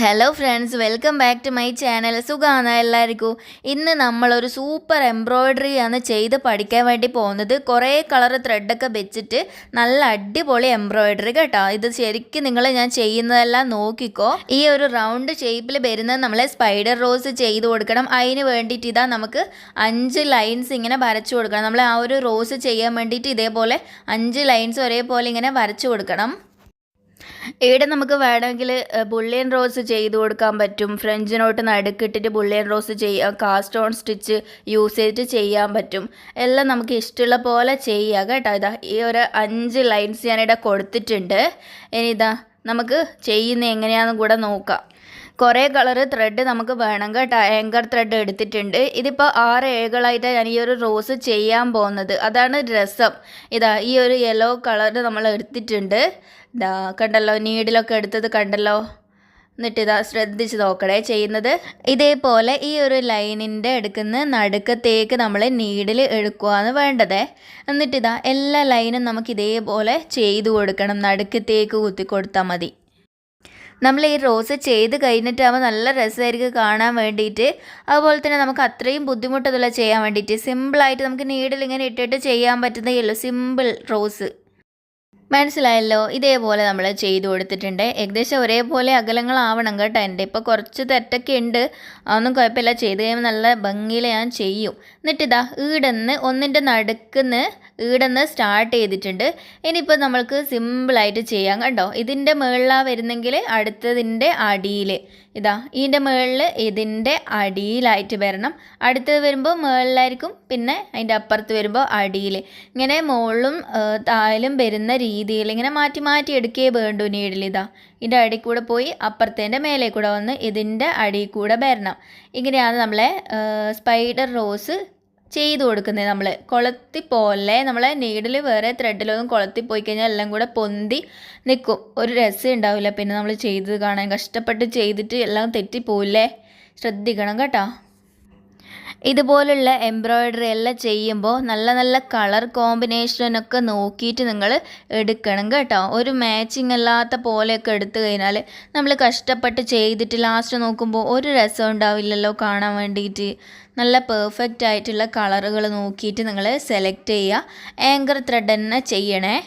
Hello friends welcome back to my channel സുഖമാണ് എല്ലാവർക്കും? ഇന്ന് നമ്മളൊരു സൂപ്പർ എംബ്രോയ്ഡറി ആണ് ചെയ്ത് പഠിക്കാൻ വേണ്ടി പോകുന്നത്. കുറേ കളർ ത്രെഡൊക്കെ വെച്ചിട്ട് നല്ല അടിപൊളി എംബ്രോയ്ഡറി കേട്ടോ. ഇത് ശരിക്കും നിങ്ങൾ ഞാൻ ചെയ്യുന്നതെല്ലാം നോക്കിക്കോ. ഈ ഒരു റൗണ്ട് ഷേപ്പിൽ വരുന്നത് നമ്മളെ സ്പൈഡർ റോസ് ചെയ്ത് കൊടുക്കണം. അതിന് വേണ്ടിയിട്ട് ഇതാ നമുക്ക് അഞ്ച് ലൈൻസ് ഇങ്ങനെ വരച്ചു കൊടുക്കണം. നമ്മൾ ആ ഒരു റോസ് ചെയ്യാൻ വേണ്ടിയിട്ട് ഇതേപോലെ അഞ്ച് ലൈൻസ് ഒരേപോലെ ഇങ്ങനെ വരച്ചു കൊടുക്കണം. ഇവിടെ നമുക്ക് വേണമെങ്കിൽ ബുള്ളിയൻ റോസ് ചെയ്ത് കൊടുക്കാൻ പറ്റും. ഫ്രഞ്ച് നോട്ട് നടുക്കിട്ടിട്ട് ബുള്ളിയൻ റോസ് ചെയ്യാം കാസ്റ്റ് ഓൺ സ്റ്റിച്ച് യൂസ് ചെയ്തിട്ട് ചെയ്യാൻ പറ്റും. എല്ലാം നമുക്ക് ഇഷ്ടമുള്ള പോലെ ചെയ്യാം കേട്ടോ. ഇതാ ഈ ഒരു അഞ്ച് ലൈൻസ് ഞാനിവിടെ കൊടുത്തിട്ടുണ്ട്. ഇനി ഇതാ നമുക്ക് ചെയ്യുന്ന എങ്ങനെയാണെന്ന് കൂടെ നോക്കാം. കുറേ കളറ് ത്രെഡ് നമുക്ക് വേണം കേട്ടോ. ആങ്കർ ത്രെഡ് എടുത്തിട്ടുണ്ട്. ഇതിപ്പോൾ ആറ് ഏകളായിട്ടാണ് ഞാൻ ഈ ഒരു റോസ് ചെയ്യാൻ പോകുന്നത്. അതാണ് രസം. ഇതാ ഈ ഒരു യെല്ലോ കളർ നമ്മൾ എടുത്തിട്ടുണ്ട്. ഇതാ കണ്ടല്ലോ നീഡിലൊക്കെ എടുത്തത് കണ്ടല്ലോ. എന്നിട്ട് ഇതാ ശ്രദ്ധിച്ച് നോക്കണേ ചെയ്യുന്നത്. ഇതേപോലെ ഈ ഒരു ലൈനിന്റെ എടുക്കുന്ന നടുക്കത്തേക്ക് നമ്മൾ നീഡിൽ എടുക്കുകയാണ് വേണ്ടത്. എന്നിട്ടിതാ എല്ലാ ലൈനും നമുക്ക് ഇതേപോലെ ചെയ്തു കൊടുക്കണം. നടുക്കത്തേക്ക് കുത്തി കൊടുത്താൽ മതി. നമ്മൾ ഈ റോസ് ചെയ്ത് കഴിഞ്ഞിട്ടാകുമ്പോൾ നല്ല രസമായിരിക്കും കാണാൻ വേണ്ടിയിട്ട്. അതുപോലെ തന്നെ നമുക്ക് അത്രയും ബുദ്ധിമുട്ടതുള്ള ചെയ്യാൻ വേണ്ടിയിട്ട്. സിമ്പിളായിട്ട് നമുക്ക് നീഡിൽ ഇങ്ങനെ ഇട്ടിട്ട് ചെയ്യാൻ പറ്റുന്നതേ സിമ്പിൾ റോസ് മനസ്സിലായല്ലോ? ഇതേപോലെ നമ്മൾ ചെയ്തു കൊടുത്തിട്ടുണ്ട്. ഏകദേശം ഒരേപോലെ അകലങ്ങളാവണം കേട്ടോ എന്റെ. ഇപ്പോൾ കുറച്ച് തെറ്റൊക്കെ ഉണ്ട്. അതൊന്നും കുഴപ്പമില്ല. ചെയ്ത് കഴിയുമ്പോൾ നല്ല ഭംഗിയിൽ ഞാൻ ചെയ്യും. എന്നിട്ടിതാ ഈടന്ന് ഒന്നിന്റെ നടുക്കുന്ന് ഈടന്ന് സ്റ്റാർട്ട് ചെയ്തിട്ടുണ്ട്. ഇനിയിപ്പോൾ നമ്മൾക്ക് സിമ്പിളായിട്ട് ചെയ്യാം. കണ്ടോ? ഇതിന്റെ മുകളിലാണ് വരുന്നെങ്കിൽ അടുത്തതിന്റെ അടിയിൽ ഇതാ ഇതിന്റെ മുകളിൽ ഇതിന്റെ അടിയിലായിട്ട് വരണം. അടുത്തത് വരുമ്പോൾ മുകളിലായിരിക്കും പിന്നെ അതിന്റെ അപ്പുറത്ത് വരുമ്പോൾ അടിയിൽ. ഇങ്ങനെ മുകളിലും താഴിലും വരുന്ന രീതിയിൽ ഇങ്ങനെ മാറ്റി മാറ്റി എടുക്കേ വേണ്ടു നീഡിൽ ഇതാ. ഇതിന്റെ അടിയിൽ കൂടെ പോയി അപ്പുറത്തേന്റെ മേലെ കൂടെ വന്ന് ഇതിന്റെ അടിയിൽ കൂടെ വരണം. ഇങ്ങനെയാണ് നമ്മളെ സ്പൈഡർ റോസ് ചെയ്ത് കൊടുക്കുന്നത് നമ്മൾ കൊളത്തി പോലെ നമ്മളെ നീഡിൽ വേറെ ത്രെഡിലൊന്നും കൊളത്തി പോയി കഴിഞ്ഞാൽ എല്ലാം കൂടെ പൊന്തി നിൽക്കും ഒരു രസം ഉണ്ടാവില്ല പിന്നെ നമ്മൾ ചെയ്ത് കാണാൻ കഷ്ടപ്പെട്ട് ചെയ്തിട്ട് എല്ലാം തെറ്റിപ്പോവില്ലേ? ശ്രദ്ധിക്കണം കേട്ടോ. ഇതുപോലുള്ള എംബ്രോയ്ഡറി എല്ലാം ചെയ്യുമ്പോൾ നല്ല നല്ല കളർ കോമ്പിനേഷനൊക്കെ നോക്കിയിട്ട് നിങ്ങൾ എടുക്കണം കേട്ടോ. ഒരു മാച്ചിങ് അല്ലാത്ത പോലെയൊക്കെ എടുത്തു കഴിഞ്ഞാൽ നമ്മൾ കഷ്ടപ്പെട്ട് ചെയ്തിട്ട് ലാസ്റ്റ് നോക്കുമ്പോൾ ഒരു രസം ഉണ്ടാവില്ലല്ലോ കാണാൻ വേണ്ടിയിട്ട്. നല്ല പെർഫെക്റ്റ് ആയിട്ടുള്ള കളറുകൾ നോക്കിയിട്ട് നിങ്ങൾ സെലക്ട് ചെയ്യുക. ആങ്കർ ത്രെഡ് തന്നെ ചെയ്യണേ.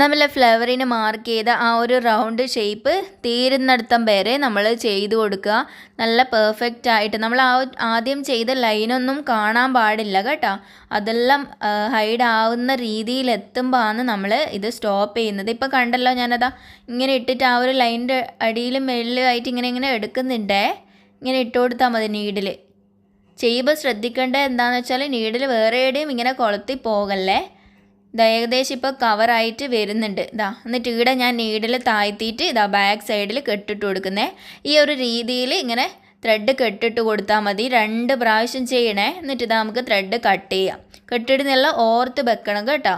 നമ്മൾ ഫ്ലവറിന് മാർക്ക് ചെയ്ത ആ ഒരു റൗണ്ട് ഷേപ്പ് തീരുന്നിടത്തം വരെ നമ്മൾ ചെയ്തു കൊടുക്കുക. നല്ല പെർഫെക്റ്റ് ആയിട്ട് നമ്മൾ ആ ആദ്യം ചെയ്ത ലൈനൊന്നും കാണാൻ പാടില്ല കേട്ടോ. അതെല്ലാം ഹൈഡ് ആവുന്ന രീതിയിൽ എത്തുമ്പോഴാണ് നമ്മൾ ഇത് സ്റ്റോപ്പ് ചെയ്യുന്നത്. ഇപ്പോൾ കണ്ടല്ലോ ഞാനതാ ഇങ്ങനെ ഇട്ടിട്ട് ആ ഒരു ലൈന്റെ അടിയിൽ ആയിട്ട് ഇങ്ങനെ ഇങ്ങനെ എടുക്കുന്നുണ്ടേ. ഇങ്ങനെ ഇട്ട് കൊടുത്താൽ മതി നീഡിൽ ചെയ്യുമ്പോൾ ശ്രദ്ധിക്കേണ്ടത് എന്താണെന്ന് വെച്ചാൽ നീഡിൽ വേറെ എവിടെയും ഇങ്ങനെ കൊളുത്തി പോകല്ലേ? ഇതാ ഏകദേശം ഇപ്പോൾ കവറായിട്ട് വരുന്നുണ്ട്. ഇതാ എന്നിട്ട് ഇവിടെ ഞാൻ നീഡിൽ താഴ്ത്തിയിട്ട് ഇതാ ബാക്ക് സൈഡിൽ കെട്ടിട്ട് കൊടുക്കുന്നത് ഈ ഒരു രീതിയിൽ ഇങ്ങനെ ത്രെഡ് കെട്ടിട്ട് കൊടുത്താൽ മതി. രണ്ട് പ്രാവശ്യം ചെയ്യണേ. എന്നിട്ട് ഇതാ നമുക്ക് ത്രെഡ് കട്ട് ചെയ്യാം. കെട്ടിടുന്നുള്ള ഓർത്ത് വെക്കണം കേട്ടോ.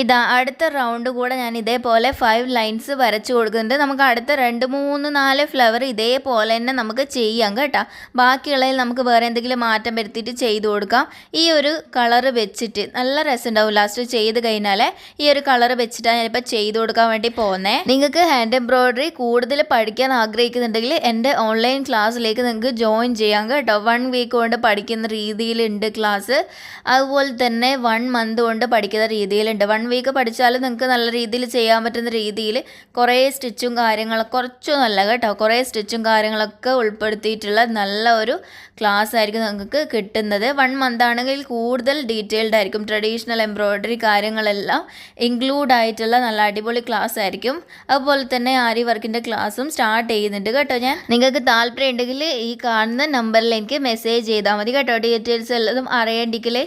ഇതാ അടുത്ത റൗണ്ട് കൂടെ ഞാൻ ഇതേപോലെ ഫൈവ് ലൈൻസ് വരച്ചു കൊടുക്കുന്നുണ്ട്. നമുക്ക് അടുത്ത രണ്ട് മൂന്ന് നാല് ഫ്ലവർ ഇതേപോലെ തന്നെ നമുക്ക് ചെയ്യാം കേട്ടോ. ബാക്കിയുള്ളതിൽ നമുക്ക് വേറെ എന്തെങ്കിലും മാറ്റം വരുത്തിയിട്ട് ചെയ്ത് കൊടുക്കാം. ഈ ഒരു കളർ വെച്ചിട്ട് നല്ല രസം ഉണ്ടാവും ലാസ്റ്റ് ചെയ്ത് കഴിഞ്ഞാൽ ഈ ഒരു കളർ വെച്ചിട്ടാണ് ഞാനിപ്പോൾ ചെയ്ത് കൊടുക്കാൻ വേണ്ടി പോകുന്നത് നിങ്ങൾക്ക് ഹാൻഡ് എംബ്രോയിഡറി കൂടുതൽ പഠിക്കാൻ ആഗ്രഹിക്കുന്നുണ്ടെങ്കിൽ എന്റെ ഓൺലൈൻ ക്ലാസ്സിലേക്ക് നിങ്ങൾക്ക് ജോയിൻ ചെയ്യാം കേട്ടോ. വൺ വീക്ക് കൊണ്ട് പഠിക്കുന്ന രീതിയിലുണ്ട് ക്ലാസ് അതുപോലെ തന്നെ വൺ മന്ത് കൊണ്ട് പഠിക്കുന്ന രീതിയിലുണ്ട്. വൺ വീക്ക് പഠിച്ചാൽ നിങ്ങൾക്ക് നല്ല രീതിയിൽ ചെയ്യാൻ പറ്റുന്ന രീതിയിൽ കുറേ സ്റ്റിച്ചും കാര്യങ്ങളൊക്കെ കുറച്ചും നല്ല കേട്ടോ. കുറേ സ്റ്റിച്ചും കാര്യങ്ങളൊക്കെ ഉൾപ്പെടുത്തിയിട്ടുള്ള നല്ല ഒരു ക്ലാസ് ആയിരിക്കും നിങ്ങൾക്ക് കിട്ടുന്നത്. വൺ മന്ത് ആണെങ്കിൽ കൂടുതൽ ഡീറ്റെയിൽഡ് ആയിരിക്കും. ട്രഡീഷണൽ എംബ്രോയ്ഡറി കാര്യങ്ങളെല്ലാം ഇൻക്ലൂഡ് ആയിട്ടുള്ള നല്ല അടിപൊളി ക്ലാസ് ആയിരിക്കും. അതുപോലെ തന്നെ ആരി വർക്കിന്റെ ക്ലാസ്സും സ്റ്റാർട്ട് ചെയ്യുന്നുണ്ട് കേട്ടോ ഞാൻ. നിങ്ങൾക്ക് താല്പര്യം ഉണ്ടെങ്കിൽ ഈ കാണുന്ന നമ്പറിൽ എനിക്ക് മെസ്സേജ് ചെയ്താൽ മതി കേട്ടോ. ഡീറ്റെയിൽസ് എല്ലാം അറിയേണ്ടെങ്കിൽ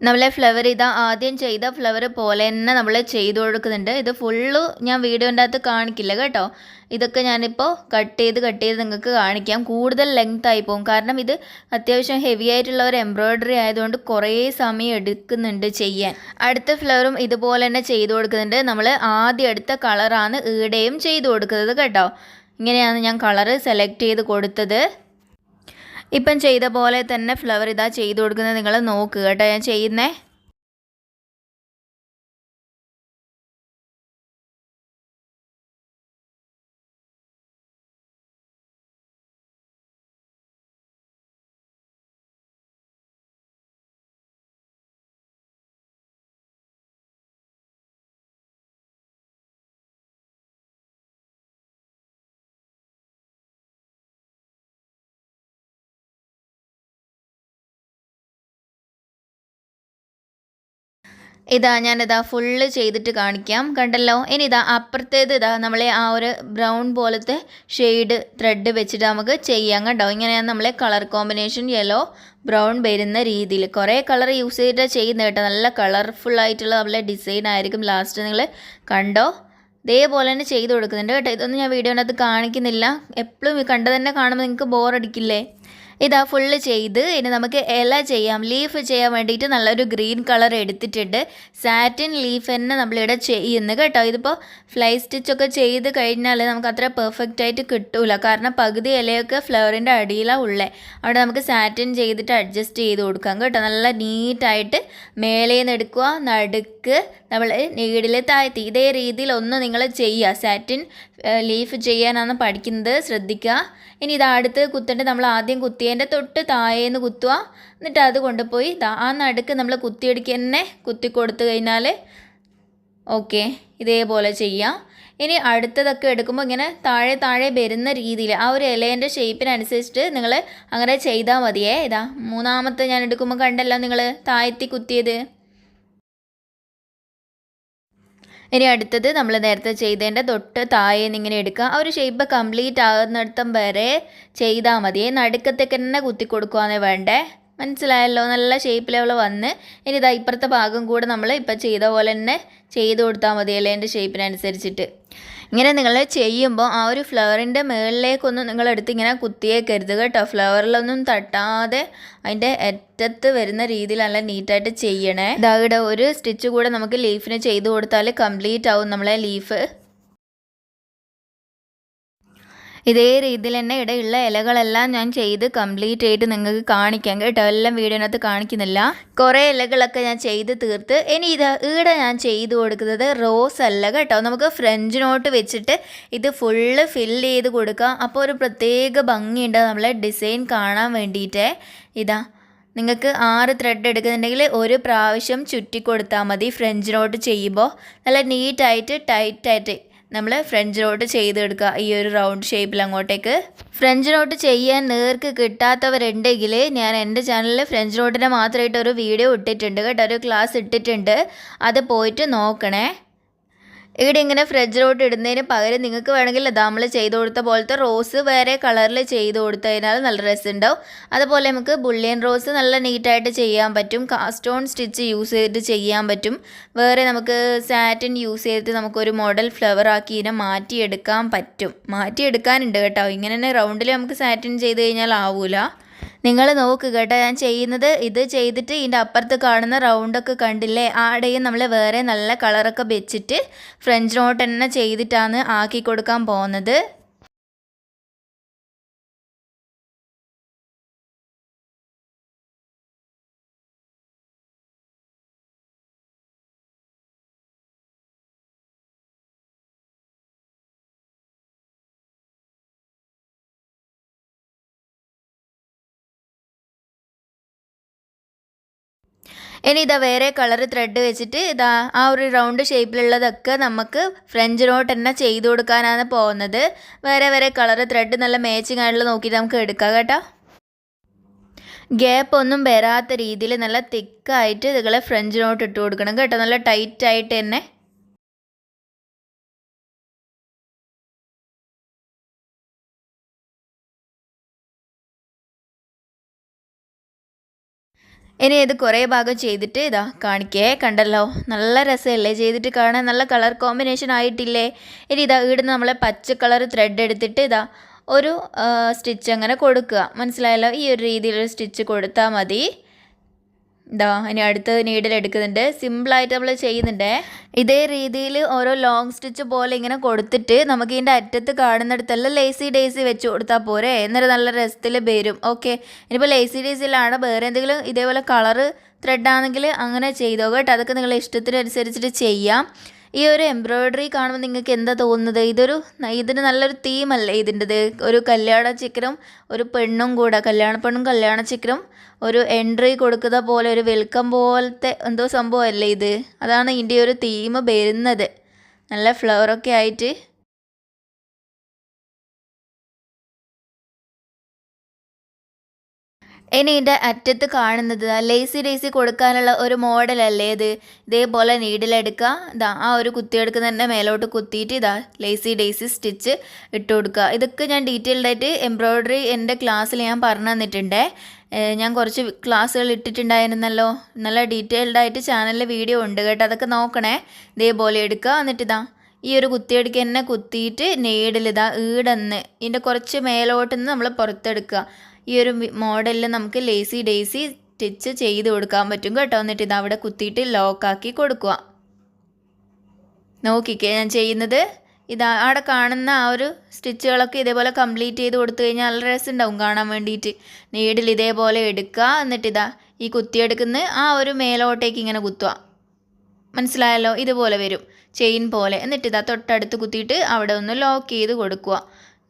നമ്മളെ ഫ്ലവർ ഇതാ ആദ്യം ചെയ്ത ഫ്ലവർ പോലെ തന്നെ നമ്മൾ ചെയ്തു കൊടുക്കുന്നുണ്ട്. ഇത് ഫുള്ള് ഞാൻ വീഡിയോന്റെ അകത്ത് കാണിക്കില്ല കേട്ടോ. ഇതൊക്കെ ഞാനിപ്പോൾ കട്ട് ചെയ്ത് കട്ട് ചെയ്ത് നിങ്ങൾക്ക് കാണിക്കാം. കൂടുതൽ ലെങ്ത് ആയി പോകും കാരണം ഇത് അത്യാവശ്യം ഹെവി ആയിട്ടുള്ള ഒരു എംബ്രോയിഡറി ആയതുകൊണ്ട് കുറേ സമയം എടുക്കുന്നുണ്ട് ചെയ്യാൻ. അടുത്ത ഫ്ലവറും ഇതുപോലെ തന്നെ ചെയ്തു കൊടുക്കുന്നുണ്ട്. നമ്മൾ ആദ്യം എടുത്ത കളറാണ് ഈടെയും ചെയ്തു കൊടുക്കുന്നത് കേട്ടോ. ഇങ്ങനെയാണ് ഞാൻ കളറ് സെലക്ട് ചെയ്ത് കൊടുത്തത്. ഇപ്പം ചെയ്ത പോലെ തന്നെ ഫ്ലവർ ഇതാ ചെയ്ത് കൊടുക്കുന്നത്. നിങ്ങൾ നോക്കുക കേട്ടോ ഞാൻ ചെയ്യുന്നേ. ഇതാ ഞാനിതാ ഫുള്ള് ചെയ്തിട്ട് കാണിക്കാം. കണ്ടല്ലോ? ഇനി ഇതാ അപ്പുറത്തേത് ഇതാ നമ്മളെ ആ ഒരു ബ്രൗൺ പോലത്തെ ഷെയ്ഡ് ത്രെഡ് വെച്ചിട്ട് നമുക്ക് ചെയ്യാം കണ്ടോ ഇങ്ങനെയാണ് നമ്മളെ കളർ കോമ്പിനേഷൻ യെല്ലോ ബ്രൗൺ വരുന്ന രീതിയിൽ. കുറേ കളർ യൂസ് ചെയ്തിട്ട് ചെയ്യുന്നത് കേട്ടോ. നല്ല കളർഫുൾ ആയിട്ടുള്ള നമ്മളെ ഡിസൈൻ ആയിരിക്കും ലാസ്റ്റ് നിങ്ങൾ കണ്ടോ? ഇതേപോലെ തന്നെ ചെയ്ത് കൊടുക്കുന്നുണ്ട് കേട്ടോ. ഇതൊന്നും ഞാൻ വീഡിയോനകത്ത് കാണിക്കുന്നില്ല. എപ്പോഴും കണ്ടു തന്നെ കാണുമ്പോൾ നിങ്ങൾക്ക് ബോറടിക്കില്ലേ ഇതാ ഫുള്ള് ചെയ്ത്. ഇനി നമുക്ക് ഇല ചെയ്യാം. ലീഫ് ചെയ്യാൻ വേണ്ടിയിട്ട് നല്ലൊരു ഗ്രീൻ കളർ എടുത്തിട്ടുണ്ട്. സാറ്റിൻ ലീഫ് തന്നെ നമ്മളിവിടെ ചെയ്യുന്നു കേട്ടോ. ഇതിപ്പോൾ ഫ്ലൈ സ്റ്റിച്ചൊക്കെ ചെയ്ത് കഴിഞ്ഞാൽ നമുക്ക് അത്ര പെർഫെക്റ്റ് ആയിട്ട് കിട്ടൂല. കാരണം പകുതി ഇലയൊക്കെ ഫ്ലവറിന്റെ അടിയിലാണ് ഉള്ളത് അവിടെ നമുക്ക് സാറ്റിൻ ചെയ്തിട്ട് അഡ്ജസ്റ്റ് ചെയ്ത് കൊടുക്കാം കേട്ടോ. നല്ല നീറ്റായിട്ട് മേലേന്ന് എടുക്കുക നടുക്ക് നമ്മൾ നീഡിൽ താഴ്ത്തി. ഇതേ രീതിയിൽ ഒന്ന് നിങ്ങൾ ചെയ്യുക. സാറ്റിൻ ലീഫ് ചെയ്യാനാണ് പഠിക്കുന്നത്. ശ്രദ്ധിക്കുക. ഇനി ഇത് അടുത്ത് കുത്തേണ്ട നമ്മൾ ആദ്യം കുത്തിയതിന്റെ തൊട്ട് താഴേന്ന് കുത്തുക. എന്നിട്ട് അത് കൊണ്ടുപോയി ആ നടുക്ക് നമ്മൾ കുത്തിയെടുക്കുക തന്നെ കുത്തി കൊടുത്തു കഴിഞ്ഞാൽ ഓക്കെ ഇതേപോലെ ചെയ്യാം. ഇനി അടുത്തതൊക്കെ എടുക്കുമ്പോൾ ഇങ്ങനെ താഴെ താഴെ വരുന്ന രീതിയിൽ ആ ഒരു ഇലേന്റെ ഷേപ്പിനനുസരിച്ചിട്ട് നിങ്ങൾ അങ്ങനെ ചെയ്താൽ മതിയേ. ഇതാ മൂന്നാമത്തെ ഞാൻ എടുക്കുമ്പോൾ കണ്ടല്ലോ നിങ്ങൾ താഴ്ത്തി കുത്തിയത്. ഇനി അടുത്തത് നമ്മൾ നേരത്തെ ചെയ്തതിന്റെ തൊട്ട് താഴെ ഇങ്ങനെ എടുക്കുക. ആ ഒരു ഷേപ്പ് കംപ്ലീറ്റ് ആകുന്നിടത്തം വരെ ചെയ്താൽ മതി. നടുക്കത്തേക്ക് തന്നെ കുത്തി കൊടുക്കുകയാണ് വേണ്ടേ? മനസ്സിലായല്ലോ? നല്ല ഷേപ്പ് ലെവൽ വന്ന്. ഇനി ഇതാ ഇപ്പുറത്തെ ഭാഗം കൂടെ നമ്മൾ ഇപ്പം ചെയ്ത പോലെ തന്നെ ചെയ്ത് കൊടുത്താൽ മതിയല്ലേ എന്റെ ഷേപ്പിനനുസരിച്ചിട്ട് ഇങ്ങനെ നിങ്ങൾ ചെയ്യുമ്പോൾ ആ ഒരു ഫ്ലവറിന്റെ മുകളിലേക്കൊന്നും നിങ്ങളെടുത്ത് ഇങ്ങനെ കുത്തിയേക്കരുത് കേട്ടോ. ഫ്ലവറിലൊന്നും തട്ടാതെ അതിന്റെ അറ്റത്ത് വരുന്ന രീതിയിൽ നല്ല നീറ്റായിട്ട് ചെയ്യണേ. ഇതാ ഒരു സ്റ്റിച്ച് കൂടെ നമുക്ക് ലീഫിന് ചെയ്ത് കൊടുത്താൽ കംപ്ലീറ്റ് ആവും നമ്മളെ ലീഫ്. ഇതേ രീതിയിൽ തന്നെ ഇടയുള്ള ഇലകളെല്ലാം ഞാൻ ചെയ്ത് കംപ്ലീറ്റ് ആയിട്ട് നിങ്ങൾക്ക് കാണിക്കാം കേട്ടോ. എല്ലാം വീഡിയോനകത്ത് കാണിക്കുന്നില്ല. കുറേ ഇലകളൊക്കെ ഞാൻ ചെയ്ത് തീർത്ത് ഇനി ഇത് ഈടെ ഞാൻ ചെയ്ത് കൊടുക്കുന്നത് റോസ് അല്ല കേട്ടോ. നമുക്ക് ഫ്രഞ്ച് നോട്ട് വെച്ചിട്ട് ഇത് ഫുള്ള് ഫില്ല് ചെയ്ത് കൊടുക്കാം. അപ്പോൾ ഒരു പ്രത്യേക ഭംഗിയുണ്ട് നമ്മളെ ഡിസൈൻ കാണാൻ വേണ്ടിയിട്ട്. ഇതാ നിങ്ങൾക്ക് ആറ് ത്രെഡ് എടുക്കുന്നുണ്ടെങ്കിൽ ഒരു പ്രാവശ്യം ചുറ്റി കൊടുത്താൽ മതി ഫ്രഞ്ച് നോട്ട് ചെയ്യുമ്പോൾ. നല്ല നീറ്റായിട്ട് ടൈറ്റായിട്ട് നമ്മൾ ഫ്രഞ്ച് റോട്ട് ചെയ്തെടുക്കുക. ഈ ഒരു റൗണ്ട് ഷേപ്പിൽ അങ്ങോട്ടേക്ക്. ഫ്രഞ്ച് റോട്ട് ചെയ്യാൻ നേർക്ക് കിട്ടാത്തവരുണ്ടെങ്കിൽ ഞാൻ എന്റെ ചാനലിൽ ഫ്രഞ്ച് റോട്ടിനെ മാത്രമായിട്ട് ഒരു വീഡിയോ ഇട്ടിട്ടുണ്ട് കേട്ടോ. ഒരു ക്ലാസ് ഇട്ടിട്ടുണ്ട്. അത് പോയിട്ട് നോക്കണേ. ഇവിടെ ഇങ്ങനെ ഫ്രിഡ്ജിലോട്ട് ഇടുന്നതിന് പകരം നിങ്ങൾക്ക് വേണമെങ്കിൽ നമ്മൾ ചെയ്ത് കൊടുത്ത പോലത്തെ റോസ് വേറെ കളറിൽ ചെയ്ത് കൊടുത്തതിനാൽ നല്ല രസമുണ്ടാവും. അതുപോലെ നമുക്ക് ബുള്ളിയൻ റോസ് നല്ല നീറ്റായിട്ട് ചെയ്യാൻ പറ്റും. കാസ്റ്റോൺ സ്റ്റിച്ച് യൂസ് ചെയ്തിട്ട് ചെയ്യാൻ പറ്റും. വേറെ നമുക്ക് സാറ്റിൻ യൂസ് ചെയ്തിട്ട് നമുക്കൊരു മോഡൽ ഫ്ലവർ ആക്കി ഇതിനെ മാറ്റിയെടുക്കാൻ പറ്റും. മാറ്റിയെടുക്കാനുണ്ട് കേട്ടോ. ഇങ്ങനെ തന്നെ റൗണ്ടിൽ നമുക്ക് സാറ്റിൻ ചെയ്ത് കഴിഞ്ഞാൽ ആവൂല. നിങ്ങൾ നോക്ക് കേട്ടോ ഞാൻ ചെയ്യുന്നത് ഇത് ചെയ്തിട്ട് ഇതിന്റെ അപ്പുറത്ത് കാണുന്ന റൗണ്ടൊക്കെ കണ്ടില്ലേ? ആടെയും നമ്മൾ വേറെ നല്ല കളറൊക്കെ വെച്ചിട്ട് ഫ്രഞ്ച് നോട്ട് തന്നെ ചെയ്തിട്ടാണ് ആക്കി കൊടുക്കാൻ പോകുന്നത് ഇനി ഇതാ വേറെ കളർ ത്രെഡ് വെച്ചിട്ട് ഇതാ ആ ഒരു റൗണ്ട് ഷേപ്പിലുള്ളതൊക്കെ നമുക്ക് ഫ്രഞ്ച് നോട്ട് തന്നെ ചെയ്ത് കൊടുക്കാനാണ് പോകുന്നത്. വേറെ വേറെ കളർ ത്രെഡ് നല്ല മാച്ചിങ് ആയിട്ടുള്ള നോക്കിയിട്ട് നമുക്ക് എടുക്കാം കേട്ടോ. ഗ്യാപ്പ് ഒന്നും വരാത്ത രീതിയിൽ നല്ല തിക്കായിട്ട് ഇതുകളെ ഫ്രഞ്ച് നോട്ട് ഇട്ട് കൊടുക്കണം കേട്ടോ. നല്ല ടൈറ്റായിട്ട് തന്നെ ഇനി ഇത് കുറേ ഭാഗം ചെയ്തിട്ട് ഇതാ കാണിക്കേ. കണ്ടല്ലോ? നല്ല രസമല്ലേ? ചെയ്തിട്ട് കാണാൻ നല്ല കളർ കോമ്പിനേഷൻ ആയിട്ടില്ലേ? ഇനി ഇതാ ഇവിടുന്ന് നമ്മളെ പച്ച കളർ ത്രെഡ് എടുത്തിട്ട് ഇതാ ഒരു സ്റ്റിച്ച് അങ്ങനെ കൊടുക്കുക. മനസ്സിലായല്ലോ? ഈ ഒരു രീതിയിലൊരു സ്റ്റിച്ച് കൊടുത്താൽ മതി. ഇതാ ഇനി അടുത്ത് നീഡിൽ എടുക്കുന്നുണ്ട്. സിമ്പിളായിട്ട് നമ്മൾ ചെയ്യുന്നുണ്ട്. ഇതേ രീതിയിൽ ഓരോ ലോങ് സ്റ്റിച്ച് പോലെ ഇങ്ങനെ കൊടുത്തിട്ട് നമുക്ക് ഇതിന്റെ അറ്റത്ത് കാണുന്നിടത്തെല്ലാം ലേസി ഡേസി വെച്ച് കൊടുത്താൽ പോരെ. എന്നൊരു നല്ല രസത്തിൽ വരും. ഓക്കെ ഇനിയിപ്പോൾ ലേസി ഡേസിയിലാണ് വേറെ എന്തെങ്കിലും ഇതേപോലെ കളറ് ത്രെഡാണെങ്കിൽ അങ്ങനെ ചെയ്തോ കേട്ടോ. അതൊക്കെ നിങ്ങളുടെ ഇഷ്ടത്തിനനുസരിച്ചിട്ട് ചെയ്യാം. ഈ ഒരു എംബ്രോയ്ഡറി കാണുമ്പോൾ നിങ്ങൾക്ക് എന്താ തോന്നുന്നത്? ഇതൊരു ഇതിന് നല്ലൊരു തീമല്ലേ ഇതിന്റെത്? ഒരു കല്യാണ ചിക്കനും ഒരു പെണ്ണും കൂടെ കല്യാണ പെണ്ണും കല്യാണ ചിക്കനും ഒരു എൻട്രി കൊടുക്കുന്ന പോലെ ഒരു വെൽക്കം പോലത്തെ എന്തോ സംഭവമല്ലേ ഇത്? അതാണ് ഇതിന്റെ ഒരു തീം വരുന്നത്. നല്ല ഫ്ലവറൊക്കെ ആയിട്ട് ഇനി ഇതിന്റെ അറ്റത്ത് കാണുന്നത് ലേസി ലേസി കൊടുക്കാനുള്ള ഒരു മോഡലല്ലേ ഇത്? ഇതേപോലെ നീഡിലെടുക്കുക ഇതാ ആ ഒരു കുത്തിയെടുക്കുന്നതിന്റെ മേലോട്ട് കുത്തിയിട്ട് ഇതാ ലേസി ഡേസി സ്റ്റിച്ച് ഇട്ട് കൊടുക്കുക. ഇതൊക്കെ ഞാൻ ഡീറ്റെയിൽഡ് ആയിട്ട് എംബ്രോയ്ഡറി എന്റെ ക്ലാസ്സിൽ ഞാൻ പറഞ്ഞു തന്നിട്ടുണ്ടേ. ഞാൻ കുറച്ച് ക്ലാസ്സുകൾ ഇട്ടിട്ടുണ്ടായിരുന്നല്ലോ. നല്ല ഡീറ്റെയിൽഡ് ആയിട്ട് ചാനലിൽ വീഡിയോ ഉണ്ട് കേട്ടോ. അതൊക്കെ നോക്കണേ. ഇതേപോലെ എടുക്കുക. എന്നിട്ട് ഇതാ ഈ ഒരു കുത്തിയെടുക്കുക തന്നെ കുത്തിയിട്ട് നീഡിലിതാ ഈടന്ന് ഇതിന്റെ കുറച്ച് മേലോട്ട് നിന്ന് നമ്മൾ പുറത്തെടുക്കുക. ഈ ഒരു മോഡലിൽ നമുക്ക് ലേസി ഡേസി സ്റ്റിച്ച് ചെയ്ത് കൊടുക്കാൻ പറ്റും കേട്ടോ. എന്നിട്ട് ഇത് അവിടെ കുത്തിയിട്ട് ലോക്കാക്കി കൊടുക്കുക. നോക്കിക്കേ ഞാൻ ചെയ്യുന്നത് ഇതാ അവിടെ കാണുന്ന ആ ഒരു സ്റ്റിച്ചുകളൊക്കെ ഇതേപോലെ കംപ്ലീറ്റ് ചെയ്ത് കൊടുത്തു കഴിഞ്ഞാൽ നല്ല രസമുണ്ടാവും കാണാൻ വേണ്ടിയിട്ട്. നീഡിൽ ഇതേപോലെ എടുക്കുക. എന്നിട്ട് ഇതാ ഈ കുത്തിയെടുക്കുന്ന ആ ഒരു മേലോട്ടേക്ക് ഇങ്ങനെ കുത്തുക. മനസ്സിലായല്ലോ? ഇതുപോലെ വരും. ചെയിൻ പോലെ. എന്നിട്ട് ഇതാ തൊട്ടടുത്ത് കുത്തിയിട്ട് അവിടെ ഒന്ന് ലോക്ക് ചെയ്ത് കൊടുക്കുക.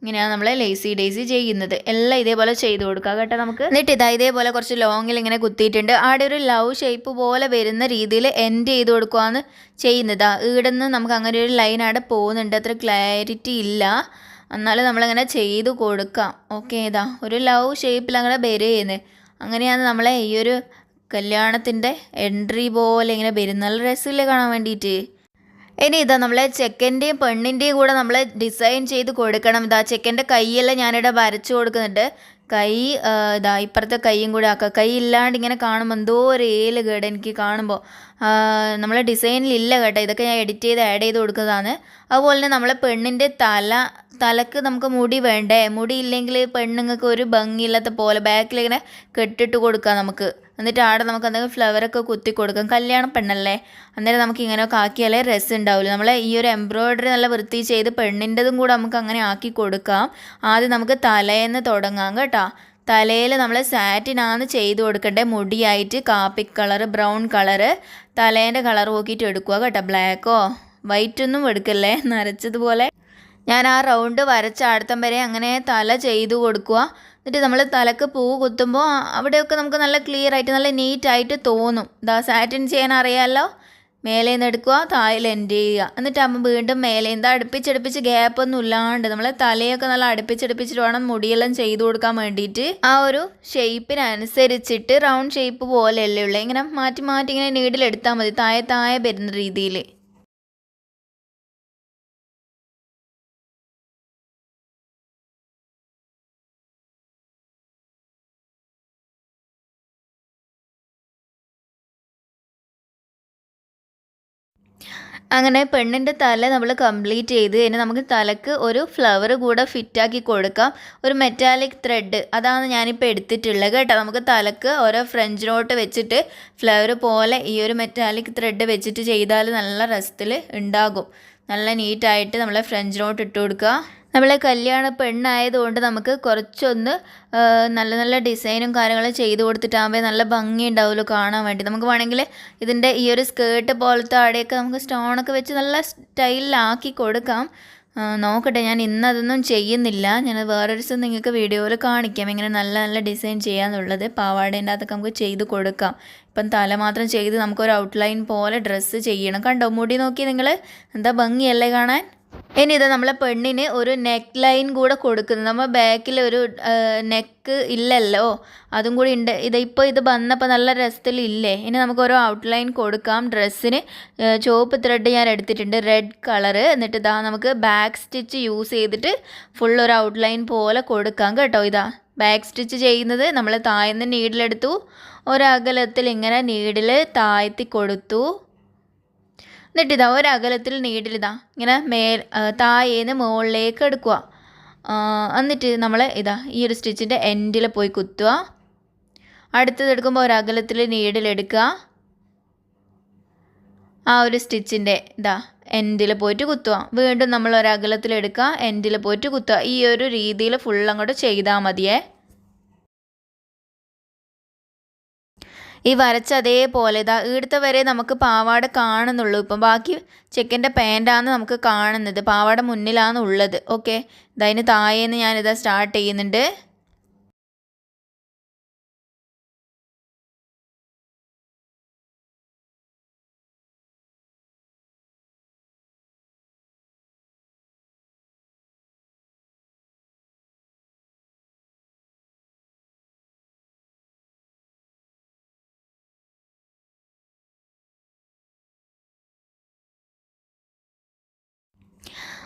ഇങ്ങനെയാണ് നമ്മൾ ലേസി ഡേസി ചെയ്യുന്നത്. എല്ലാം ഇതേപോലെ ചെയ്ത് കൊടുക്കുക കേട്ടോ നമുക്ക്. എന്നിട്ട് ഇതാ ഇതേപോലെ കുറച്ച് ലോങ്ങിൽ ഇങ്ങനെ കുത്തിയിട്ടുണ്ട്. അവിടെ ഒരു ലവ് ഷേപ്പ് പോലെ വരുന്ന രീതിയിൽ എൻഡ് ചെയ്ത് കൊടുക്കുകയാണ് ചെയ്യുന്നത്. ഇവിടെ നിന്ന് നമുക്ക് അങ്ങനെ ഒരു ലൈൻ അവിടെ പോകുന്നുണ്ട്. അത്ര ക്ലാരിറ്റി ഇല്ല. എന്നാലും നമ്മളിങ്ങനെ ചെയ്ത് കൊടുക്കാം. ഓക്കെ ഇതാ. ഒരു ലവ് ഷേപ്പിൽ അങ്ങനെ വരുന്നത് അങ്ങനെയാണ് നമ്മളെ ഈ ഒരു കല്യാണത്തിന്റെ എൻട്രി പോലെ ഇങ്ങനെ വരുന്ന. നല്ല രസമില്ലേ കാണാൻ വേണ്ടിയിട്ട്. ഇനി ഇതാ നമ്മളെ ചെക്കന്റെയും പെണ്ണിന്റെയും കൂടെ നമ്മൾ ഡിസൈൻ ചെയ്ത് കൊടുക്കണം. ഇതാ ചെക്കന്റെ കൈയെല്ലാം ഞാനിവിടെ വരച്ചു കൊടുക്കുന്നുണ്ട്. കൈ ഇതാ ഇപ്പുറത്തെ കൈയും കൂടെ ആക്കുക കൈ ഇല്ലാണ്ട് ഇങ്ങനെ കാണുമ്പോൾ എന്തോ ഒരു ഏൽ കേട് എനിക്ക് കാണുമ്പോൾ നമ്മളെ ഡിസൈനിൽ ഇല്ല കേട്ടോ. ഇതൊക്കെ ഞാൻ എഡിറ്റ് ചെയ്ത് ആഡ് ചെയ്ത് കൊടുക്കുന്നതാണ്. അതുപോലെ തന്നെ നമ്മളെ പെണ്ണിന്റെ തല തലക്ക് നമുക്ക് മുടി വേണ്ടേ? മുടി ഇല്ലെങ്കിൽ പെണ്ണുങ്ങൾക്ക് ഒരു ഭംഗിയില്ലാത്ത പോലെ ബാക്കിലിങ്ങനെ കെട്ടിട്ട് കൊടുക്കാം നമുക്ക്. എന്നിട്ട് ആടെ നമുക്ക് എന്തെങ്കിലും ഫ്ലവറൊക്കെ കുത്തി കൊടുക്കാം. കല്യാണ പെണ്ണല്ലേ? അന്നേരം നമുക്ക് ഇങ്ങനെയൊക്കെ ആക്കിയാലേ രസം ഉണ്ടാവില്ല നമ്മളെ ഈ ഒരു എംബ്രോയ്ഡറി നല്ല വൃത്തി ചെയ്ത് പെണ്ണിന്റെതും കൂടെ നമുക്ക് അങ്ങനെ ആക്കി കൊടുക്കാം. ആദ്യം നമുക്ക് തലേന്ന് തുടങ്ങാം കേട്ടോ. തലയിൽ നമ്മൾ സാറ്റിനാന്ന് ചെയ്ത് കൊടുക്കേണ്ടത് മുടിയായിട്ട് കാപ്പി കളർ ബ്രൗൺ കളറ്. തലേന്റെ കളർ നോക്കിയിട്ട് എടുക്കുക കേട്ടോ. ബ്ലാക്കോ? വൈറ്റൊന്നും എടുക്കല്ലേ? നരച്ചതുപോലെ. ഞാൻ ആ റൗണ്ട് വരച്ച അടുത്തം വരെ അങ്ങനെ തല ചെയ്തു കൊടുക്കുക എന്നിട്ട് നമ്മൾ തലക്ക് പൂ കുത്തുമ്പോൾ അവിടെയൊക്കെ നമുക്ക് നല്ല ക്ലിയർ ആയിട്ട് നല്ല നീറ്റായിട്ട് തോന്നും. ദാ സാറ്റിൻ ചെയ്യാൻ അറിയാമല്ലോ മേലെ നിന്ന് എടുക്കുക താഴെ എൻഡ് ചെയ്യുക. എന്നിട്ട് അമ്മ വീണ്ടും മേലെ നിന്ന് അടുപ്പിച്ചടുപ്പിച്ച് ഗ്യാപ്പൊന്നും ഇല്ലാണ്ട് നമ്മളെ തലയൊക്കെ നല്ല അടുപ്പിച്ചടുപ്പിച്ചിട്ട് വേണം മുടിയെല്ലാം ചെയ്തു കൊടുക്കാൻ വേണ്ടിയിട്ട്. ആ ഒരു ഷേപ്പിനനുസരിച്ചിട്ട് റൗണ്ട് ഷേപ്പ് പോലെയല്ലേ ഉള്ളൂ. ഇങ്ങനെ മാറ്റി മാറ്റി ഇങ്ങനെ നീഡിലെടുത്താൽ മതി. താഴെ താഴെ വരുന്ന രീതിയിൽ അങ്ങനെ പെണ്ണിന്റെ തല നമ്മൾ കംപ്ലീറ്റ് ചെയ്ത് ഇനി നമുക്ക് തലക്ക് ഒരു ഫ്ലവർ കൂടെ ഫിറ്റാക്കി കൊടുക്കാം. ഒരു മെറ്റാലിക് ത്രെഡ് അതാണ് ഞാനിപ്പോൾ എടുത്തിട്ടുള്ളത് കേട്ടോ. നമുക്ക് തലക്ക് ഓരോ ഫ്രഞ്ച് നോട്ട് വെച്ചിട്ട് ഫ്ലവർ പോലെ ഈ ഒരു മെറ്റാലിക് ത്രെഡ് വെച്ചിട്ട് ചെയ്താൽ നല്ല രസത്തിൽ ഉണ്ടാകും. നല്ല നീറ്റായിട്ട് നമ്മളെ ഫ്രഞ്ച് നോട്ട് ഇട്ട് കൊടുക്കുക. നമ്മളെ കല്യാണ പെണ്ണായതുകൊണ്ട് നമുക്ക് കുറച്ചൊന്ന് നല്ല നല്ല ഡിസൈനും കാര്യങ്ങളും ചെയ്ത് കൊടുത്തിട്ടാകുമ്പോൾ നല്ല ഭംഗി ഉണ്ടാവുമല്ലോ കാണാൻ വേണ്ടി. നമുക്ക് വേണമെങ്കിൽ ഇതിന്റെ ഈ ഒരു സ്കേർട്ട് പോലത്തെ അവിടെയൊക്കെ നമുക്ക് സ്റ്റോണൊക്കെ വെച്ച് നല്ല സ്റ്റൈലിലാക്കി കൊടുക്കാം. നോക്കട്ടെ ഞാൻ ഇന്നതൊന്നും ചെയ്യുന്നില്ല. ഞാൻ വേറൊരു ദിവസം നിങ്ങൾക്ക് വീഡിയോയിൽ കാണിക്കാം. ഇങ്ങനെ നല്ല നല്ല ഡിസൈൻ ചെയ്യാന്നുള്ളത്. പാവാടേന്റെ അതൊക്കെ നമുക്ക് ചെയ്ത് കൊടുക്കാം. ഇപ്പം തല മാത്രം ചെയ്ത് നമുക്കൊരു ഔട്ട്ലൈൻ പോലെ ഡ്രസ്സ് ചെയ്യണം. കണ്ടോ മുടി നോക്കി നിങ്ങൾ എന്താ ഭംഗിയല്ലേ കാണാൻ? ഇനി ഇത് നമ്മളെ പെണ്ണിന് ഒരു നെക്ക് ലൈൻ കൂടെ കൊടുക്കുന്നത് നമ്മൾ ബാക്കിൽ ഒരു നെക്ക് ഇല്ലല്ലോ. അതും കൂടി ഉണ്ട് ഇത് ഇപ്പോൾ ഇത് വന്നപ്പോൾ നല്ല രസത്തിൽ ഇല്ലേ? ഇനി നമുക്ക് ഓരോ ഔട്ട്ലൈൻ കൊടുക്കാം. ഡ്രസ്സിന് ചുവപ്പ് ത്രെഡ് ഞാൻ എടുത്തിട്ടുണ്ട്. റെഡ് കളറ് എന്നിട്ട് ഇതാ നമുക്ക് ബാക്ക് സ്റ്റിച്ച് യൂസ് ചെയ്തിട്ട് ഫുൾ ഒരു ഔട്ട് ലൈൻ പോലെ കൊടുക്കാം കേട്ടോ ഇതാ. ബാക്ക് സ്റ്റിച്ച് ചെയ്യുന്നത് നമ്മൾ താഴ്ന്ന് നീഡിലെടുത്തു ഒരകലത്തിൽ ഇങ്ങനെ നീഡിൽ താഴ്ത്തി കൊടുത്തു. എന്നിട്ട് ഇതാ ഒരകലത്തിൽ നീഡിലിതാ ഇങ്ങനെ മേൽ താഴേന്ന് മുകളിലേക്ക് എടുക്കുക എന്നിട്ട് നമ്മൾ ഇതാ ഈ ഒരു സ്റ്റിച്ചിന്റെ എൻഡിൽ പോയി കുത്തുക അടുത്തത് എടുക്കുമ്പോൾ ഒരകലത്തിൽ നീഡിലെടുക്കുക. ആ ഒരു സ്റ്റിച്ചിന്റെ ഇതാ എൻഡിൽ പോയിട്ട് കുത്തുക വീണ്ടും നമ്മൾ ഒരകലത്തിൽ എടുക്കുക എൻഡിൽ പോയിട്ട് കുത്തുക ഈ ഒരു രീതിയിൽ ഫുൾ അങ്ങോട്ട് ചെയ്താൽ മതിയേ. ഈ വരച്ച അതേപോലെ ഇതാ ഇവിടുത്തെ വരെ നമുക്ക് പാവാട കാണുന്നുള്ളൂ. ഇപ്പം ബാക്കി ചെക്കന്റെ പാന്റാണ് നമുക്ക് കാണുന്നത്. പാവാട മുന്നിലാണ് ഉള്ളത് ഓക്കെ ഇതതിന് താഴേന്ന് ഞാനിതാ സ്റ്റാർട്ട് ചെയ്യുന്നുണ്ട്.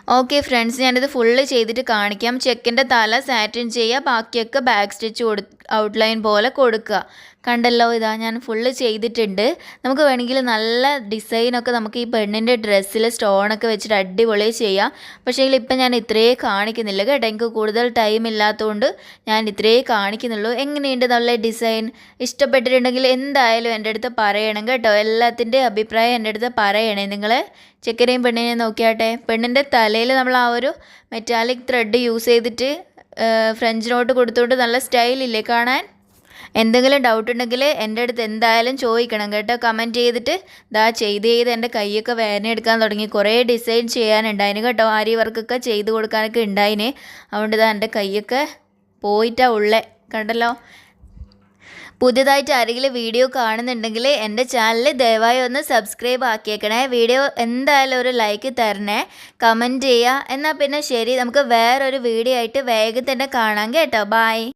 ഓക്കെ ഫ്രണ്ട്സ് ഞാനിത് ഫുള്ള് ചെയ്തിട്ട് കാണിക്കാം. ചെക്കിന്റെ തല സാറ്റിൻ ചെയ്യുക ബാക്കിയൊക്കെ ബാക്ക് സ്റ്റിച്ച് കൊടു ഔട്ട്ലൈൻ പോലെ കൊടുക്കുക. കണ്ടല്ലോ ഇതാ ഞാൻ ഫുള്ള് ചെയ്തിട്ടുണ്ട്. നമുക്ക് വേണമെങ്കിൽ നല്ല ഡിസൈനൊക്കെ നമുക്ക് ഈ പെണ്ണിന്റെ ഡ്രസ്സിൽ സ്റ്റോണൊക്കെ വെച്ചിട്ട് അടിപൊളി ചെയ്യാം. പക്ഷേ ഇപ്പം ഞാൻ ഇത്രയേ കാണിക്കുന്നില്ല കേട്ടോ. എനിക്ക് കൂടുതൽ ടൈം ഇല്ലാത്തതുകൊണ്ട് ഞാൻ ഇത്രയേ കാണിക്കുന്നുള്ളൂ. എങ്ങനെയുണ്ട് നല്ല ഡിസൈൻ ഇഷ്ടപ്പെട്ടിട്ടുണ്ടെങ്കിൽ എന്തായാലും എന്റെ അടുത്ത് പറയണം കേട്ടോ. എല്ലാത്തിന്റെ അഭിപ്രായം എന്റെ അടുത്ത് പറയണേ നിങ്ങൾ ചെക്കനെയും പെണ്ണിനെയും നോക്കിയാട്ടെ. പെണ്ണിന്റെ തലയിൽ നമ്മൾ ആ ഒരു മെറ്റാലിക് ത്രെഡ് യൂസ് ചെയ്തിട്ട് ഫ്രഞ്ചിനോട്ട് കൊടുത്തുകൊണ്ട് നല്ല സ്റ്റൈലില്ലേ കാണാൻ? എന്തെങ്കിലും ഡൗട്ട് ഉണ്ടെങ്കിൽ എന്റെ അടുത്ത് എന്തായാലും ചോദിക്കണം കേട്ടോ. കമന്റ് ചെയ്തിട്ട് ദാ ചെയ്ത് ചെയ്ത് എന്റെ കൈയൊക്കെ വേദന എടുക്കാൻ തുടങ്ങി. കുറേ ഡിസൈൻ ചെയ്യാനുണ്ടായിന് കേട്ടോ. ആരി വർക്കൊക്കെ ചെയ്ത് കൊടുക്കാനൊക്കെ ഉണ്ടായിന്. അതുകൊണ്ട് ഇതാ എന്റെ കൈയൊക്കെ പോയിട്ടാ ഉള്ളേ. കണ്ടല്ലോ? പുതിയതായിട്ട് ആരെങ്കിലും വീഡിയോ കാണുന്നുണ്ടെങ്കിൽ എന്റെ ചാനൽ ദയവായി ഒന്ന് സബ്സ്ക്രൈബ് ആക്കിയേക്കണേ. വീഡിയോ എന്തായാലും ഒരു ലൈക്ക് തരണേ. കമന്റ് ചെയ്യുക. എന്നാൽ പിന്നെ ശരി നമുക്ക് വേറൊരു വീഡിയോ ആയിട്ട് വേഗം തന്നെ കാണാം കേട്ടോ. ബായ്